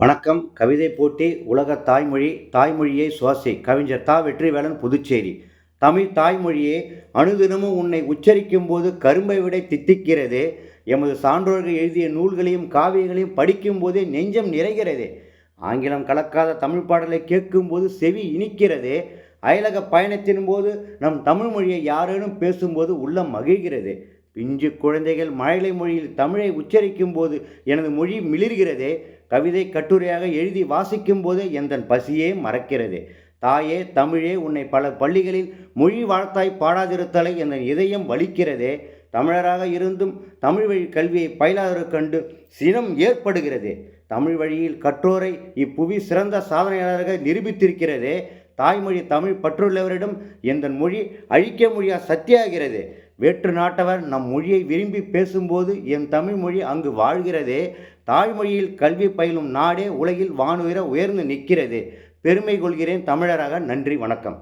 வணக்கம். கவிதை போட்டி உலக தாய்மொழி தாய்மொழியை சுவாசி. கவிஞர் தா. வெற்றிவேலன் புதுச்சேரி. தமிழ் தாய்மொழியே அனுதினமும் உன்னை உச்சரிக்கும் போது கரும்பை விட தித்திக்கிறது. எமது சான்றோர்கள் எழுதிய நூல்களையும் காவியங்களையும் படிக்கும் போதே நெஞ்சம் நிறைகிறது. ஆங்கிலம் கலக்காத தமிழ் பாடலை கேட்கும்போது செவி இனிக்கிறது. அயலக பயணத்தின் போது நம் தமிழ் மொழியை யாரேனும் பேசும்போது உள்ளம் மகிழ்கிறது. பிஞ்சு குழந்தைகள் மழலை மொழியில் தமிழை உச்சரிக்கும் போது எனது மொழி மிளிர்கிறதே. கவிதை கட்டுரையாக எழுதி வாசிக்கும் போதே எந்தன் பசியே மறக்கிறது. தாயே தமிழே உன்னை பல பள்ளிகளில் மொழி வாழ்த்தாய் பாடாதிருத்தலை என் இதயம் வலிக்கிறதே. தமிழராக இருந்தும் தமிழ் வழி கல்வியை பயிலாதவர் கண்டு சினம் ஏற்படுகிறது. தமிழ் வழியில் கற்றோரை இப்புவி சிறந்த சாதனையாளராக நிரூபித்திருக்கிறதே. தாய்மொழி தமிழ் பற்றுள்ளவரிடம் எந்த மொழி அழிக்க முடியா சத்தியாகிறது வேற்று நாட்டவர் நம் மொழியை விரும்பி பேசும்போது என் தமிழ் மொழி அங்கு வாழ்கிறதே. தாய்மொழியில் கல்வி பயிலும் நாடே உலகில் வானுயர உயர்ந்து நிற்கிறது. பெருமை கொள்கிறேன் தமிழராக நன்றி வணக்கம்.